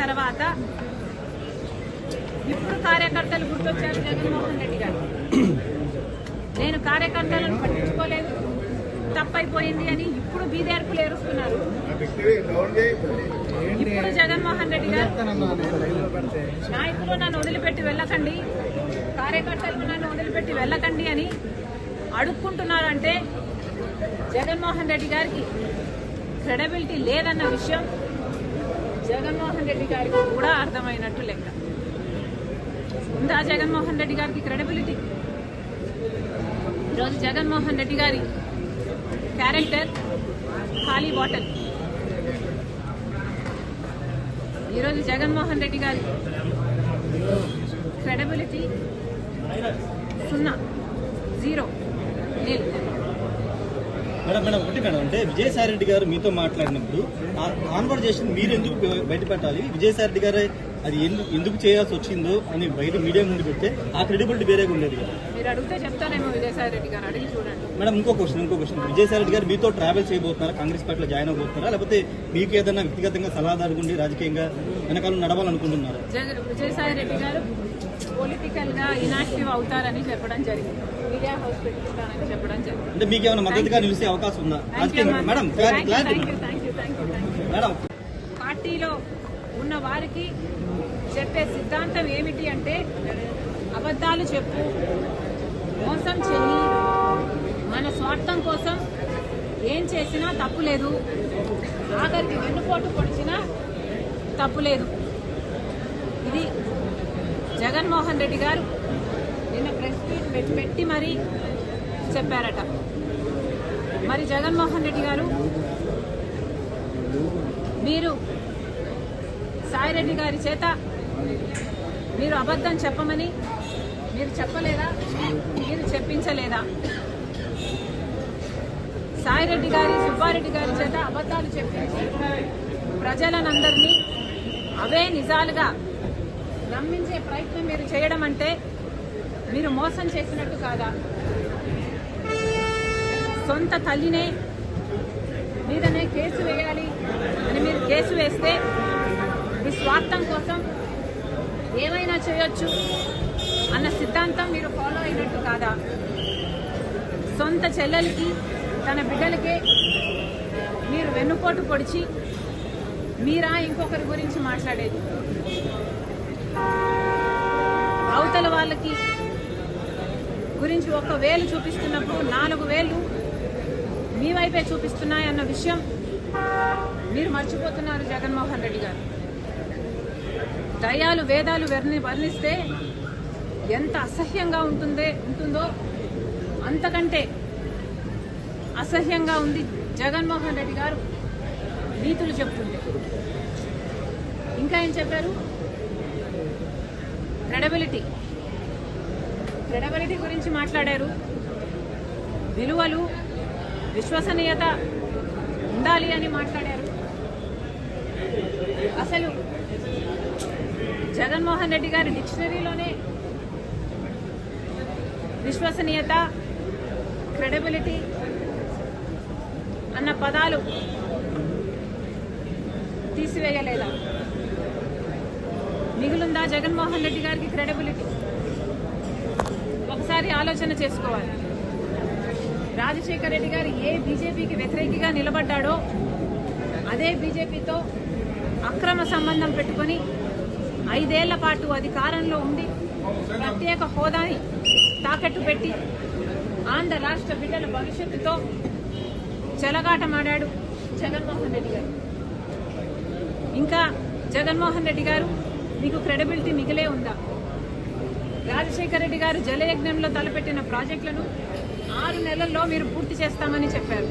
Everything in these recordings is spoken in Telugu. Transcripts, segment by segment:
తర్వాత ఇప్పుడు కార్యకర్తలు గుర్తొచ్చారు జగన్మోహన్ రెడ్డి గారు. నేను కార్యకర్తలను పట్టించుకోలేదు. తప్పైపోయింది అని ఇప్పుడు బీదేర్పులు ఏరుస్తున్నారు ఇప్పుడు జగన్మోహన్ రెడ్డి గారు నాయకులు నన్ను వదిలిపెట్టి వెళ్ళకండి కార్యకర్తలు నన్ను వదిలిపెట్టి వెళ్ళకండి అని అడుక్కుంటున్నారంటే జగన్మోహన్ రెడ్డి గారికి క్రెడబిలిటీ లేదన్న విషయం జగన్మోహన్ రెడ్డి గారికి కూడా అర్థమైనట్టు లెక్క. ఉందా జగన్మోహన్ రెడ్డి గారికి క్రెడిబిలిటీ ఈరోజు జగన్మోహన్ రెడ్డి గారి క్యారెక్టర్ ఖాళీ బాటల్ ఈరోజు జగన్మోహన్ రెడ్డి గారి క్రెడబిలిటీ సున్నా జీరో నీళ్ళు మేడం మేడం ఒకటి మేడం. అంటే విజయసాయి రెడ్డి గారు మీతో మాట్లాడినప్పుడు ఆ కాన్వర్జేషన్ మీరు ఎందుకు బయట పెట్టాలి విజయసాయి రెడ్డి గారు అది ఎందు- ఎందుకు చేయాల్సి వచ్చిందో అని బయట మీడియా ముందు పెడితే ఆ క్రెడిబిలిటీ వేరేగా ఉండేది కదా. మీరు అడిగితే చెప్తానేమో విజయసాయి రెడ్డి గారు. అడిగి చూడండి. మేడం ఇంకో క్వశ్చన్ ఇంకో క్వశ్చన్ విజయసాయి రెడ్డి గారు మీతో ట్రావెల్ చేయబోతున్నారా? కాంగ్రెస్ పార్టీలో జాయిన్ అవబోతున్నారా లేకపోతే మీకు ఏదైనా వ్యక్తిగతంగా సలహాదారు ఉండి రాజకీయంగా వెనకాల నడవాలనుకుంటున్నారా? విజయసాయి రెడ్డి గారు పొలిటికల్గా ఇనాక్టివ్ అవుతారని చెప్పడం జరిగింది. మీడియా హౌస్ పెట్టుకుంటారని చెప్పడం జరిగింది. అంటే మీకు ఏమైనా మద్దతుగా నిలిచే అవకాశం ఉందా? Madam madam. పార్టీలో ఉన్న వారికి చెప్పే సిద్ధాంతం ఏమిటి అంటే అబద్ధాలు చెప్పు మోసం చెయ్యి. మన స్వార్థం కోసం ఏం చేసినా తప్పు లేదు. ఆఖరికి వెన్నుపోటు పొడిచినా తప్పు లేదు. ఇది జగన్మోహన్ రెడ్డి గారు నిన్న ప్రెస్ మీట్ పెట్టి పెట్టి మరీ చెప్పారట. మరి జగన్మోహన్ రెడ్డి గారు మీరు సాయిరెడ్డి గారి చేత మీరు అబద్ధం చెప్పమని మీరు చెప్పలేదా? మీరు చెప్పించలేదా? సాయిరెడ్డి గారి సుబ్బారెడ్డి గారి చేత అబద్ధాలు చెప్పించి ప్రజలనందరినీ అవే నిజాలుగా నమ్మించే ప్రయత్నం మీరు చేయడం అంటే మీరు మోసం చేసినట్టు కాదా? సొంత తల్లినే మీదనే కేసు వేయాలి అని మీరు కేసు వేస్తే మీ స్వార్థం కోసం ఏమైనా చేయొచ్చు అన్న సిద్ధాంతం మీరు ఫాలో అయినట్టు కాదా? సొంత చెల్లెలకి తన బిడ్డలకే మీరు వెన్నుపోటు పొడిచి మీరా ఇంకొకరి గురించి మాట్లాడేది? అవతల వాళ్ళకి గురించి ఒక వేలు చూపిస్తున్నప్పుడు నాలుగు వేలు మీ వైపే చూపిస్తున్నాయన్న విషయం మీరు మర్చిపోతున్నారు జగన్మోహన్ రెడ్డి గారు. దయాలు వేదాలు వర్ణి వర్ణిస్తే ఎంత అసహ్యంగా ఉంటుందే ఉంటుందో అంతకంటే అసహ్యంగా ఉంది జగన్మోహన్ రెడ్డి గారు. నీతులు చెప్తుంటే. ఇంకా ఏం చెప్పారు? క్రెడబిలిటీ. క్రెడబిలిటీ గురించి మాట్లాడారు. విలువలు విశ్వసనీయత ఉండాలి అని మాట్లాడారు. అసలు జగన్మోహన్ రెడ్డి గారి డిక్షనరీలోనే విశ్వసనీయత క్రెడబిలిటీ అన్న పదాలు తీసివేయలేదా? మిగులుందా? జగన్మోహన్ రెడ్డి గారికి క్రెడిబిలిటీ ఒకసారి ఆలోచన చేసుకోవాలి. రాజశేఖర్ రెడ్డి గారు ఏ బీజేపీకి వ్యతిరేకిగా నిలబడ్డాడో అదే బీజేపీతో అక్రమ సంబంధం పెట్టుకొని ఐదేళ్ళ పాటు అధికారంలో ఉండి ప్రత్యేక హోదాని తాకట్టు పెట్టి ఆంధ్ర రాష్ట్ర బిడ్డల భవిష్యత్తుతో చెలగాటమాడాడు జగన్మోహన్ రెడ్డి గారు. ఇంకా జగన్మోహన్ రెడ్డి గారు మీకు క్రెడిబిలిటీ మిగిలే ఉందా? రాజశేఖర రెడ్డి గారు జలయజ్ఞంలో తలపెట్టిన ప్రాజెక్టులను ఆరు నెలల్లో మీరు పూర్తి చేస్తామని చెప్పారు.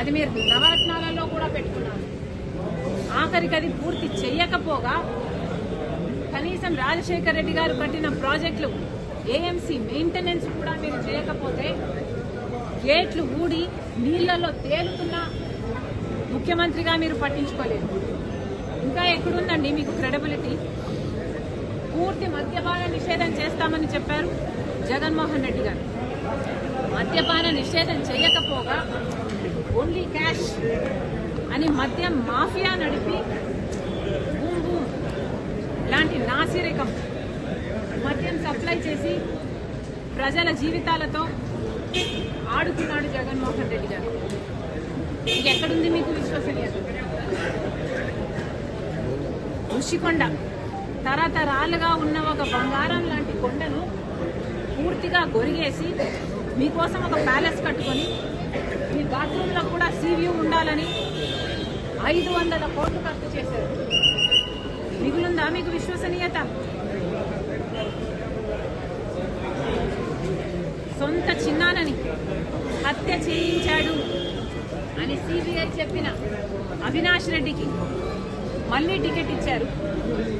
అది మీరు నవరత్నాలలో కూడా పెట్టుకున్నారు. ఆఖరికి అది పూర్తి చెయ్యకపోగా కనీసం రాజశేఖర రెడ్డి గారు కట్టిన ప్రాజెక్టులు ఏఎంసీ మెయింటెనెన్స్ కూడా మీరు చేయకపోతే గేట్లు ఊడి నీళ్ళలో తేలుతున్న ముఖ్యమంత్రిగా మీరు పట్టించుకోలేదు. ఇంకా ఎక్కడుందండి మీకు క్రెడిబిలిటీ పూర్తి మద్యపాన నిషేధం చేస్తామని చెప్పారు జగన్మోహన్ రెడ్డి గారు. మద్యపాన నిషేధం చేయకపోగా ఓన్లీ క్యాష్ అని మద్యం మాఫియా నడిపి బూమ్ బూమ్ లాంటి నాసిరకం మద్యం సప్లై చేసి ప్రజల జీవితాలతో ఆడుతున్నాడు జగన్మోహన్ రెడ్డి గారు. ఎక్కడుంది మీకు విశ్వసనీయత? ఋషికొండ. తరతరాలుగా ఉన్న ఒక బంగారం లాంటి కొండను పూర్తిగా గొరిగేసి మీకోసం ఒక ప్యాలెస్ కట్టుకొని మీ బాత్రూంలో కూడా సీవ్యూ ఉండాలని ఐదు వందల కోట్లు ఖర్చు చేశారు. మిగులుందా మీకు విశ్వసనీయత? సొంత చిన్నానని హత్య చేయించాడు అని సిబిఐ చెప్పిన అవినాష్ రెడ్డికి. మళ్ళీ టికెట్ ఇచ్చారు.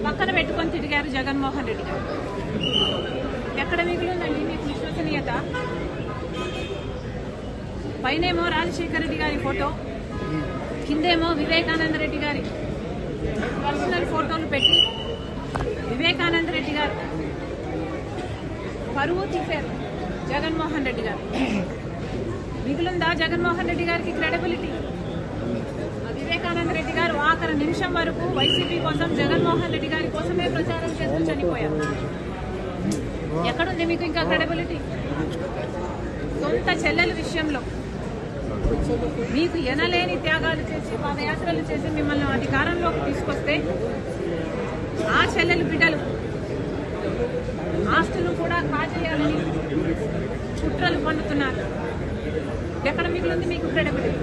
పక్కన పెట్టుకొని తిరిగారు జగన్మోహన్ రెడ్డి గారు. ఎక్కడ మిగిలిందండి మీకు విశ్వసనీయత? పైనేమో రాజశేఖర రెడ్డి గారి ఫోటో కిందేమో వివేకానంద రెడ్డి గారి. పర్సనల్ ఫోటోలు పెట్టి వివేకానంద రెడ్డి గారు పరువు తీశారు జగన్మోహన్ రెడ్డి గారు. మిగులుందా జగన్మోహన్ రెడ్డి గారికి క్రెడిబిలిటీ వివేకానంద రెడ్డి గారు ఆఖరి నిమిషం వరకు వైసీపీ కోసం జగన్మోహన్ రెడ్డి గారి కోసమే ప్రచారం చేస్తూ చనిపోయారు. ఎక్కడుంది మీకు ఇంకా క్రెడిబిలిటీ? సొంత చెల్లెల విషయంలో. మీకు ఎనలేని త్యాగాలు చేసి పాదయాత్రలు చేసి మిమ్మల్ని అధికారంలోకి తీసుకొస్తే ఆ చెల్లెలు బిడ్డలు ఆస్తులు కూడా కాజేయాలని కుట్రలు పండుతున్నారు ఎక్కడ మిగిలింది మీకు క్రెడిబిలిటీ?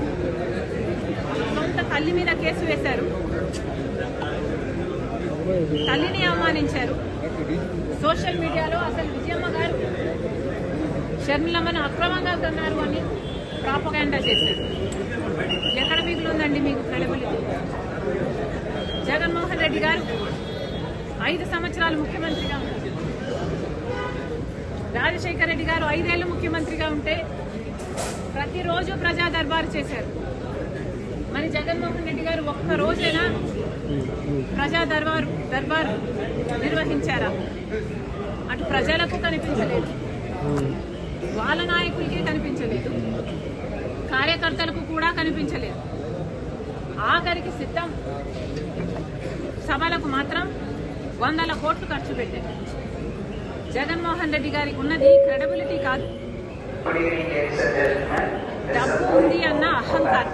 తల్లి మీద కేసు వేశారు. తల్లిని అవమానించారు. సోషల్ మీడియాలో అసలు విజయమ్మ గారు షర్మిలమ్మను అక్రమంగా కన్నారు అని ప్రాపగాండా చేశారు. ఎక్కడ మిగులుందండి మీకు క్రెడిబిలిటీ జగన్మోహన్ రెడ్డి గారు ఐదు సంవత్సరాలు ముఖ్యమంత్రిగా ఉన్నారు. రాజశేఖర రెడ్డి గారు ఐదేళ్ళు ముఖ్యమంత్రిగా ఉంటే ప్రతిరోజు ప్రజా దర్బారు చేశారు. మరి జగన్మోహన్ రెడ్డి గారు ఒక్క రోజైనా ప్రజా దర్బారు దర్బారు నిర్వహించారా? అటు ప్రజలకు కనిపించలేదు. వాళ్ళ నాయకులకి కనిపించలేదు. కార్యకర్తలకు కూడా కనిపించలేదు. ఆఖరికి సిద్ధం. సభలకు మాత్రం వందల కోట్లు ఖర్చు పెట్టారు. జగన్మోహన్ రెడ్డి గారికి ఉన్నది క్రెడబిలిటీ కాదు. డబ్బు ఉంది అన్న అహంకారం.